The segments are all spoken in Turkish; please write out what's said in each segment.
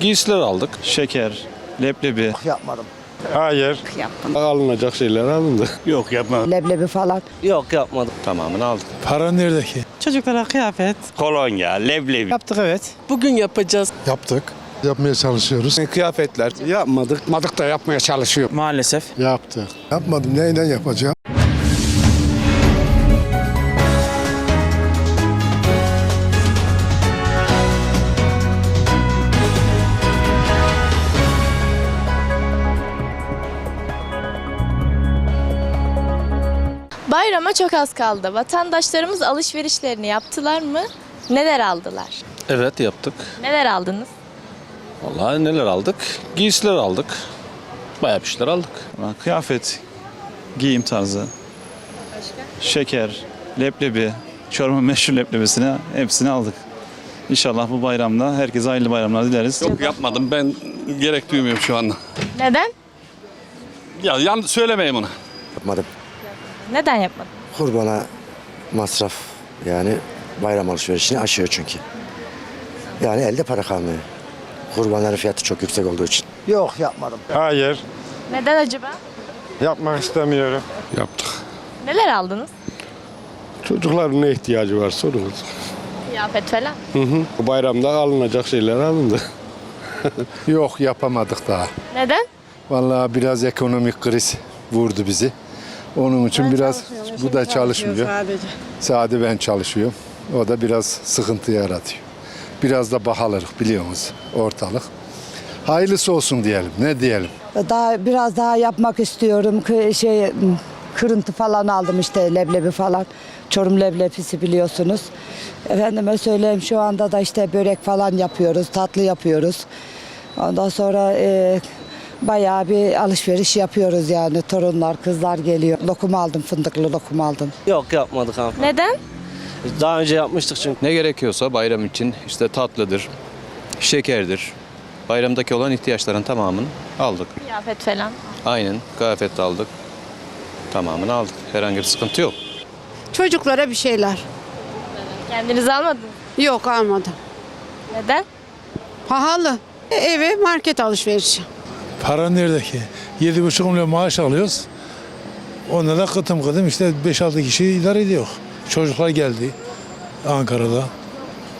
Giysiler aldık. Şeker, leblebi. Yapmadım. Hayır. Alınacak şeyler alındı. Yok yapma. Leblebi falan. Yok yapmadım. Tamamını aldık. Para nerede ki? Çocuklara kıyafet. Kolonya, leblebi. Yaptık evet. Bugün yapacağız. Yaptık. Yapmaya çalışıyoruz. Kıyafetler. Yapmadık. Yapmadık da yapmaya çalışıyor. Maalesef. Yaptık. Yapmadım. Neyden yapacağım? Bayrama çok az kaldı. Vatandaşlarımız alışverişlerini yaptılar mı? Neler aldılar? Evet yaptık. Neler aldınız? Vallahi neler aldık? Giysiler aldık. Bayağı bir şeyler aldık. Kıyafet, giyim tarzı. Şeker, leblebi, Çorum'un meşhur leblebisini hepsini aldık. İnşallah bu bayramda herkese hayırlı bayramlar dileriz. Yok yapmadım. Ben gerek duymuyorum şu anda. Neden? Ya yan söylemeyeyim onu. Yapmadım. Neden yapmadın? Kurbana masraf yani bayram alışverişini aşıyor çünkü. Yani elde para kalmıyor. Kurbanların fiyatı çok yüksek olduğu için. Yok yapmadım. Hayır. Neden acaba? Yapmak istemiyorum. Yaptık. Neler aldınız? Çocukların ne ihtiyacı var sorunuz. Kıyafet falan. Bu bayramda alınacak şeyler alındı. Yok yapamadık daha. Neden? Vallahi biraz ekonomik kriz vurdu bizi. Onun için biraz bu da çalışmıyor. Sadece ben çalışıyorum. O da biraz sıkıntı yaratıyor. Biraz da bahalılık biliyorsunuz ortalık. Hayırlısı olsun diyelim. Ne diyelim? Daha biraz daha yapmak istiyorum. Şey kırıntı falan aldım işte leblebi falan. Çorum leblebisi biliyorsunuz. Efendime söyleyeyim şu anda da işte börek falan yapıyoruz, tatlı yapıyoruz. Ondan sonra e, bayağı bir alışveriş yapıyoruz yani. Torunlar, kızlar geliyor. Lokum aldım, fındıklı lokum aldım. Yok yapmadık abi. Neden? Daha önce yapmıştık çünkü. Ne gerekiyorsa bayram için işte tatlıdır, şekerdir. Bayramdaki olan ihtiyaçların tamamını aldık. Kıyafet falan. Aynen kıyafet de aldık. Tamamını aldık. Herhangi bir sıkıntı yok. Çocuklara bir şeyler. Kendiniz almadınız. Yok almadım. Neden? Pahalı. E, Eve market alışverişi. Para nerede ki? 7,5 milyon maaş alıyoruz. Onda da kıtım kıtım işte 5-6 kişi idare ediyor. Çocuklar geldi Ankara'da.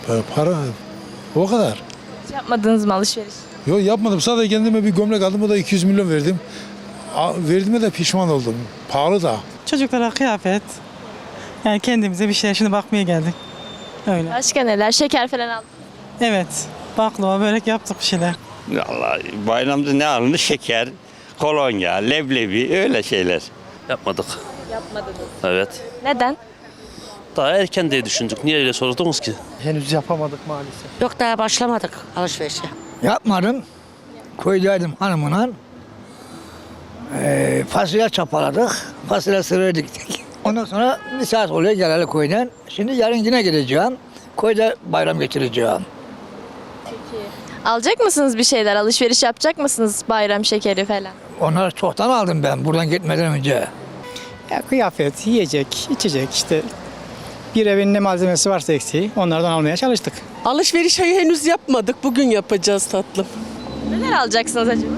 Para- Para o kadar. Hiç yapmadınız mı alışveriş? Yok yapmadım. Sadece kendime bir gömlek aldım. O da 200 milyon verdim. Verdiğime de pişman oldum. Pahalı da. Çocuklara kıyafet. Yani kendimize bir şey şimdi bakmaya geldik. Öyle. Başka neler? Şeker falan aldınız. Evet. Baklava, börek yaptık bir şeyler. Vallahi bayramda ne alındı? Şeker, kolonya, leblebi öyle şeyler. Yapmadık. Yapmadınız. Evet. Neden? Daha erken diye düşündük. Niye öyle sordunuz ki? Henüz yapamadık maalesef. Yok daha başlamadık alışverişe. Yapmadım. Koydaydım hanımına. Ee, fasulye çapaladık. Fasulye sırrı diktik. Ondan sonra bir saat oluyor geleli koydan. Şimdi yarın yine gideceğim. Koyda bayram geçireceğim. Alacak mısınız bir şeyler? Alışveriş yapacak mısınız? Bayram şekeri falan. Onları çoktan aldım ben buradan gitmeden önce. Ya kıyafet, yiyecek, içecek işte. Bir evin ne malzemesi varsa eksiği onlardan almaya çalıştık. Alışverişi henüz yapmadık. Bugün yapacağız tatlım. Neler alacaksınız acaba?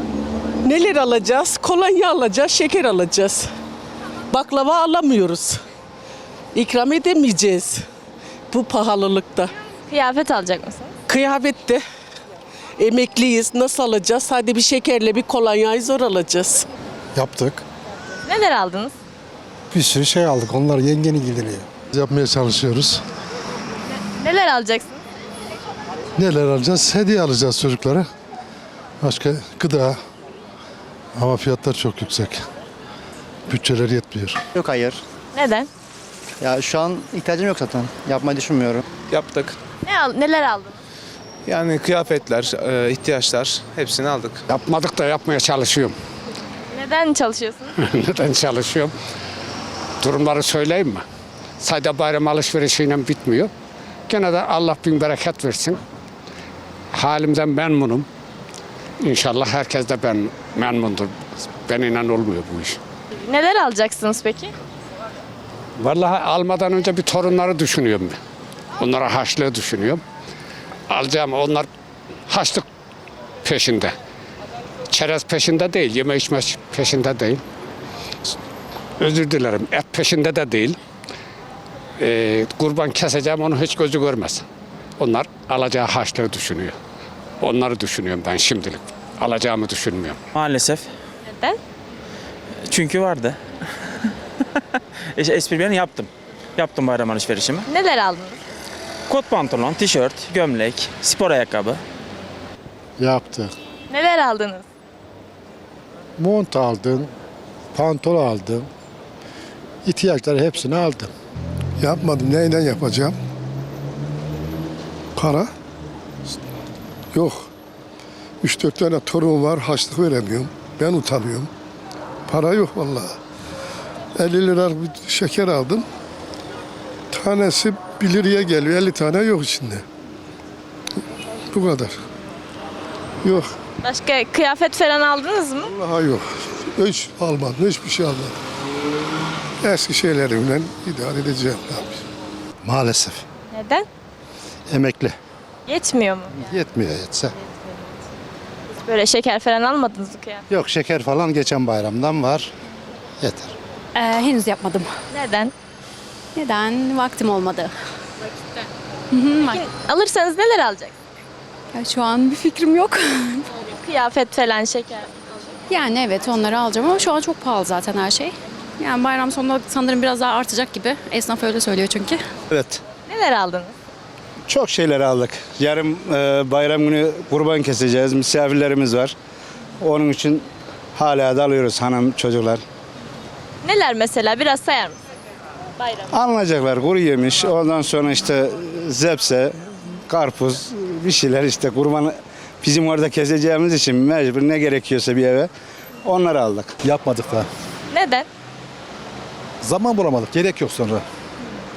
Neler alacağız? Kolonya alacağız, şeker alacağız. Baklava alamıyoruz. İkram edemeyeceğiz bu pahalılıkta. Kıyafet alacak mısınız? Kıyafette emekliyiz. Nasıl alacağız? Hadi bir şekerle bir kolonyayı zor alacağız. Yaptık. Neler aldınız? Bir sürü şey aldık. Onlar yengeni gidiliyor. Yapmaya çalışıyoruz. Neler alacaksınız? Neler alacağız? Hediye alacağız çocuklara. Başka gıda. Ama fiyatlar çok yüksek. Bütçeler yetmiyor. Yok hayır. Neden? Ya şu an ihtiyacım yok zaten. Yapmayı düşünmüyorum. Yaptık. Ne al neler aldınız? Yani kıyafetler, e, ihtiyaçlar hepsini aldık. Yapmadık da yapmaya çalışıyorum. Neden çalışıyorsunuz? Neden çalışıyorum? Durumları söyleyeyim mi? Sadece bayram alışverişiyle bitmiyor. Gene de Allah bin bereket versin. Halimden memnunum. İnşallah herkes de ben memnundur. Benimle olmuyor bu iş. Neler alacaksınız peki? Vallahi almadan önce bir torunları düşünüyorum ben. Onlara haçlığı düşünüyorum. Alacağım onlar haçlık peşinde. Çerez peşinde değil, yeme içme peşinde değil. Özür dilerim, et peşinde de değil. Ee, kurban keseceğim onu hiç gözü görmez. Onlar alacağı haçlığı düşünüyor. Onları düşünüyorum ben şimdilik. Alacağımı düşünmüyorum. Maalesef. Neden? Çünkü vardı. işte esprilerini yaptım. Yaptım bayram alışverişimi. Neler aldınız? Kot pantolon, tişört, gömlek, spor ayakkabı. Yaptık. Neler aldınız? Mont aldım, pantol aldım. İhtiyaçları hepsini aldım. Yapmadım. Neyden yapacağım? Para? Yok. 3-4 tane torun var. Haçlık veremiyorum. Ben utanıyorum. Para yok vallahi. 50 lira bir şeker aldım. Tanesi 1 liraya geliyor. 50 tane yok içinde. Bu kadar. Yok. Başka kıyafet falan aldınız mı? Vallahi yok. Hiç almadım. Hiçbir şey almadım. Eski şeylerimle idare edeceğim. Ne yapayım? Maalesef. Neden? Emekli. Yetmiyor mu? Yetmiyor yetse. Böyle şeker falan almadınız mı kıyafet? Yok şeker falan geçen bayramdan var. Yeter. Ee, henüz yapmadım. Neden? Neden? Vaktim olmadı. Alırsanız neler alacaksınız? Ya şu an bir fikrim yok. Kıyafet falan şeker. yani evet onları alacağım ama şu an çok pahalı zaten her şey. Yani bayram sonunda sanırım biraz daha artacak gibi. Esnaf öyle söylüyor çünkü. Evet. Neler aldınız? Çok şeyler aldık. Yarın e, bayram günü kurban keseceğiz. Misafirlerimiz var. Onun için hala da alıyoruz hanım çocuklar. Neler mesela? Biraz sayar mısınız? Bayram. Alınacaklar kuru yemiş. Ondan sonra işte zepse, karpuz bir şeyler işte kurbanı bizim orada keseceğimiz için mecbur ne gerekiyorsa bir eve onları aldık. Yapmadık da. Neden? Zaman bulamadık. Gerek yok sonra.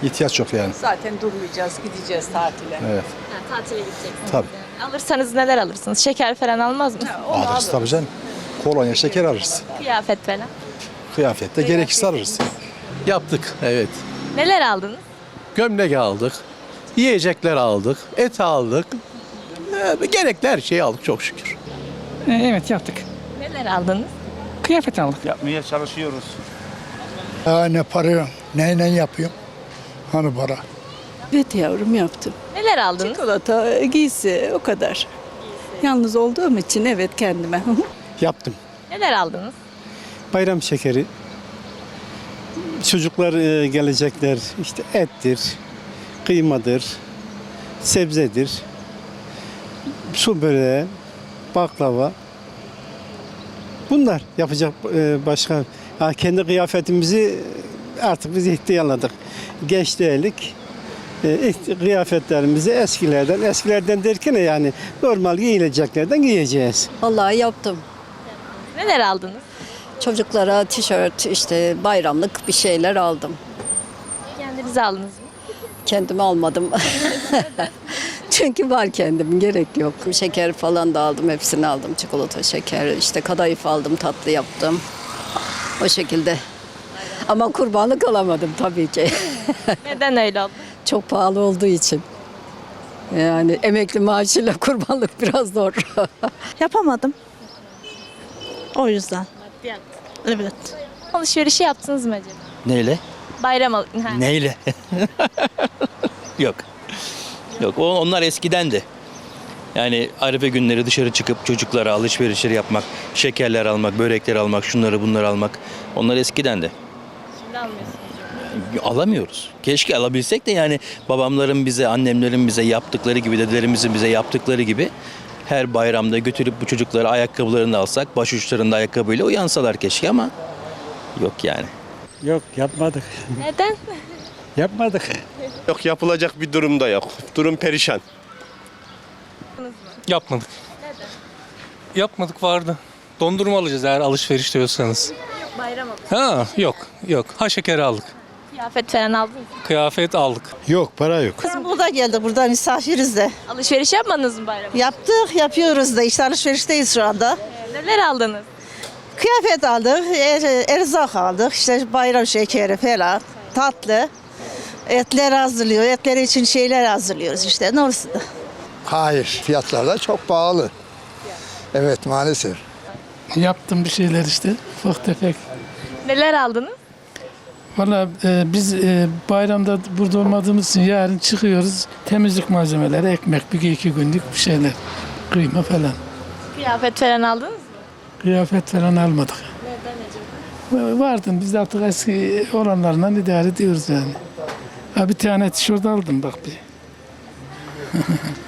İhtiyaç yok yani. Zaten durmayacağız, gideceğiz tatile. Evet. Ha, tatile gideceksiniz. Tabii. Alırsanız neler alırsınız? Şeker falan almaz mısınız? Alırız tabii canım. Kolonya, şeker alırız. Kıyafet falan. Kıyafette gerekirse alırız. Yaptık evet. Neler aldınız? Gömlek aldık. Yiyecekler aldık. Et aldık. Ee, gerekli her şeyi aldık çok şükür. evet yaptık. Neler aldınız? Kıyafet aldık. Yapmaya çalışıyoruz. Ha, ne para, neyle yapıyorum? Hani para? Evet yavrum yaptım. Neler aldınız? Çikolata, giysi o kadar. Yalnız olduğum için evet kendime. Yaptım. Neler aldınız? Bayram şekeri. Çocuklar e, gelecekler. işte ettir, kıymadır, sebzedir. Su böreği, baklava. Bunlar yapacak e, başka. Ha, kendi kıyafetimizi artık biz ihtiyarladık. Geç değildik. E, kıyafetlerimizi eskilerden, eskilerden derken yani normal giyileceklerden giyeceğiz. Vallahi yaptım. Neler aldınız? Çocuklara tişört, işte bayramlık bir şeyler aldım. Kendinize aldınız mı? Kendime almadım. Çünkü var kendim, gerek yok. Şeker falan da aldım, hepsini aldım. Çikolata, şeker, işte kadayıf aldım, tatlı yaptım. O şekilde. Ama kurbanlık alamadım tabii ki. Neden öyle oldu? Çok pahalı olduğu için. Yani emekli maaşıyla kurbanlık biraz zor. Yapamadım. O yüzden. Maddiyat. Evet. Alışverişi yaptınız mı acaba? Neyle? Bayram al ha. Neyle? Yok. Yok o- onlar eskidendi. Yani arife günleri dışarı çıkıp çocuklara alışverişleri yapmak, şekerler almak, börekler almak, şunları bunları almak. Onlar eskidendi. Şimdi almıyorsunuz. Alamıyoruz. Keşke alabilsek de yani babamların bize, annemlerin bize yaptıkları gibi, dedelerimizin bize yaptıkları gibi her bayramda götürüp bu çocuklara ayakkabılarını alsak, başuçlarında ayakkabıyla uyansalar keşke ama yok yani. Yok yapmadık. Neden? Yapmadık. Yok yapılacak bir durumda yok. Durum perişan. Yapmadık. Yapmadık vardı. Dondurma alacağız eğer alışveriş diyorsanız. Bayram alın. Ha yok yok. Ha şekeri aldık. Kıyafet falan aldınız mı? Kıyafet aldık. Yok, para yok. Burada geldik, burada misafiriz de. Alışveriş yapmadınız mı bayram? Yaptık, yapıyoruz da işte alışverişteyiz şu anda. Neler aldınız? Kıyafet aldık, er, erzak aldık, işte bayram şekeri falan, tatlı. Etler hazırlıyor, etler için şeyler hazırlıyoruz işte. Ne olsun da. Hayır. Fiyatlar da çok pahalı. Evet maalesef. Yaptım bir şeyler işte ufak tefek. Neler aldınız? Valla e, biz e, bayramda burada olmadığımız için yarın çıkıyoruz. Temizlik malzemeleri, ekmek, bir iki günlük bir şeyler. Kıyma falan. Kıyafet falan aldınız mı? Kıyafet falan almadık. Neden acaba? Vardı biz de artık eski olanlarla idare ediyoruz yani. Ha, bir tane tişört aldım bak bir.